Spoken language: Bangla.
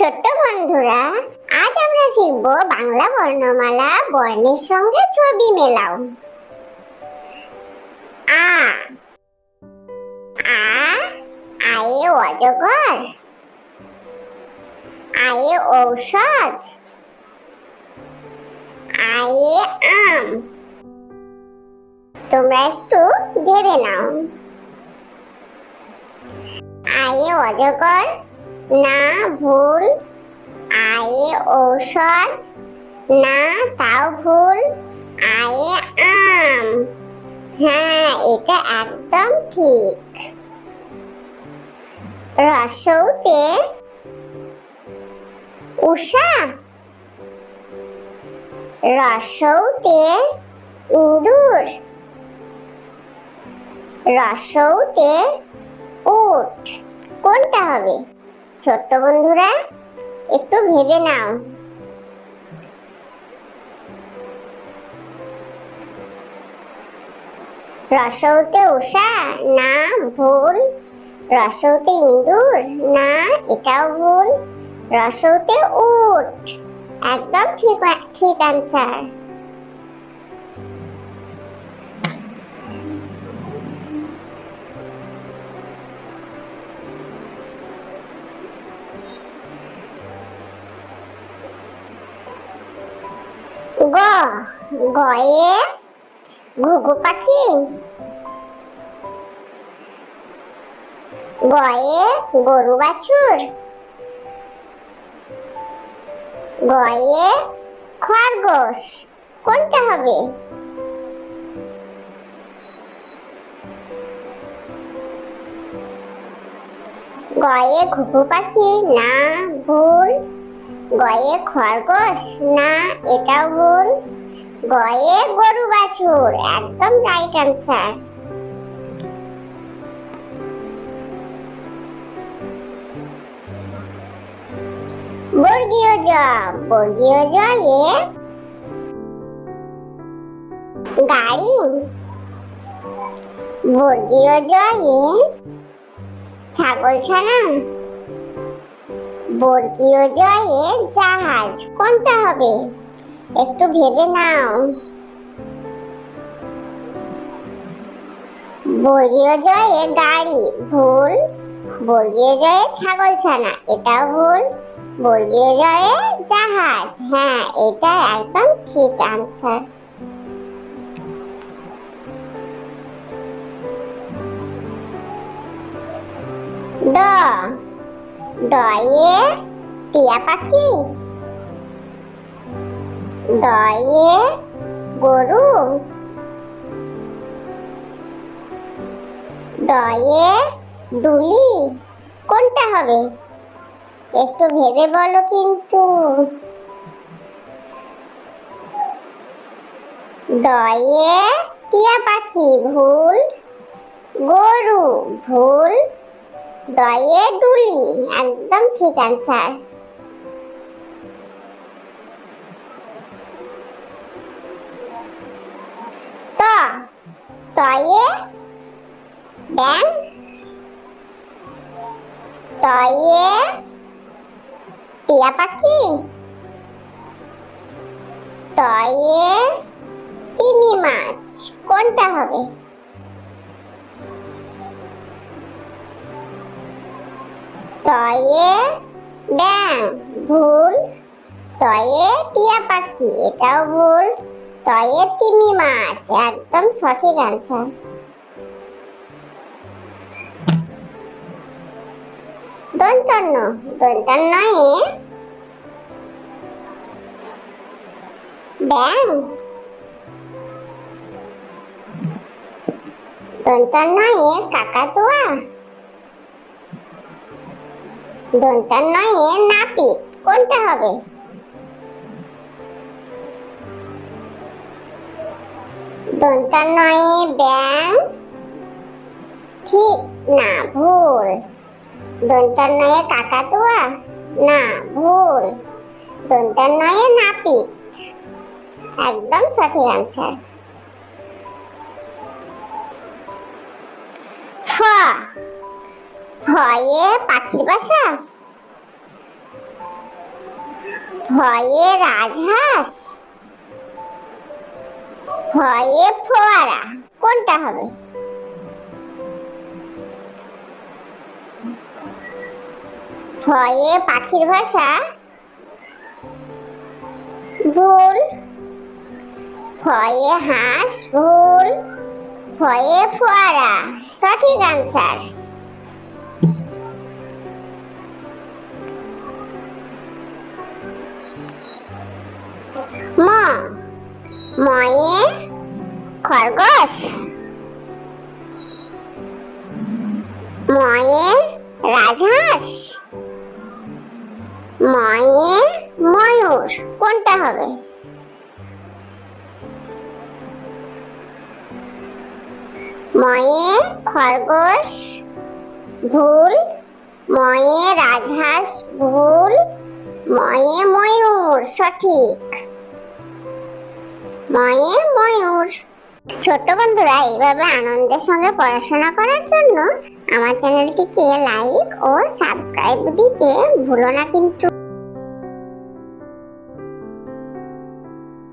ছোট্ট বন্ধুরা, আজ আমরা শিখব বাংলা বর্ণমালা, বর্ণের সঙ্গে ছবি মেলাও। আ আ, আয়ে অজগর, আয়ে ঔষধ, আয়ে আম। তোমরা একটু ভেবে নাও। আয়ে অজগর না ভুল, আয়ে ঔষধ, না তাও ভুল, আয়ে আম। হ্যাঁ এটা একদম ঠিক। রসৌতে উষা। রসৌতে ইন্দুর। রসৌতে উট। কোনটা হবে? ছোট্ট বন্ধুরা, একটু ভেবে নাও। রসৌতে উষা না ভুল রসৌতে ইন্দুর না এটাও ভুল রসৌতে উট। একদম ঠিক ঠিক আনসার গয়ে ঘুঘু পাখি? গয়ে গরু বাছুর? গয়ে খরগোশ কোনটা হবে? গয়ে ঘুঘু পাখি? না, ভুল। গয়ে খরগোশ না, এটাও ভুল। গয়ে গরু বাছুর, একদম রাইট আনসার বর্গীয় জ বর্গীয় জ এ গাড়ি। বর্গীয় জ এ ছাগল ছানা। বর্গীয় জয়ে জাহাজ, কোনটা হবে? একটু ভেবে নাও। বর্গীয় জয়ে গাড়ি ভুল, বর্গীয় জয়ে ছাগল ছানা এটাও ভুল, বর্গীয় জয়ে জাহাজ হ্যাঁ এটা একদম ঠিক আনসার ড ডয়ে টিয়া পাখি ডয়ে গরু। দয়ে ডুলি কোনটা হবে? একটু ভেবে বলো কিন্তু। দয়ে টিয়া পাখি, ভুল। গরু, ভুল। দয়ে ডুলি একদম ঠিক আনসার তয়ে ব্যাং তয়ে টিয়া পাখি। তয়ে তিমি মাছ। কোনটা হবে? তয়ে ব্যাং ভুল। তয়ে টিয়া পাখি। এটাও ভুল। তয়ে তিমি মাছ একদম সঠিক আনসার দন্তন্য দন্তন্য এ ব্যাং দন্তন্য এ কাকাতুয়া। দন্তান্নয়ে নাপিত, কোনটা হবে? দন্তান্নয়ে ব্যাং ঠিক, না, ভুল। দন্তান্নয়ে কাকাতুয়া? না, ভুল। দন্তান্নয়ে নাপিত? একদম সঠিক আনসার ফ ভয়ে পাখির বাসা? ভয়ে রাজহাঁস? ভয়ে ফোয়ারা। কোনটা হবে? ভয়ে পাখির ভাষা? ভুল। ভয়ে হাঁস, ভুল। ভয়ে ফোয়ারা। সঠিক আনসার ময়ে খরগোশ। ময়ে রাজহাঁস। ময়ে ময়ূর, কোনটা হবে? ময়ে খরগোশ ভুল ময়ে রাজহাঁস ভুল ময়ে ময়ূর সঠিক। ময়ে ময়ূর। ছোট বন্ধুরা, এইভাবে আনন্দের সঙ্গে পড়াশোনা করার জন্য আমার চ্যানেলটিকে লাইক ও সাবস্ক্রাইব দিতে ভুলো না কিন্তু।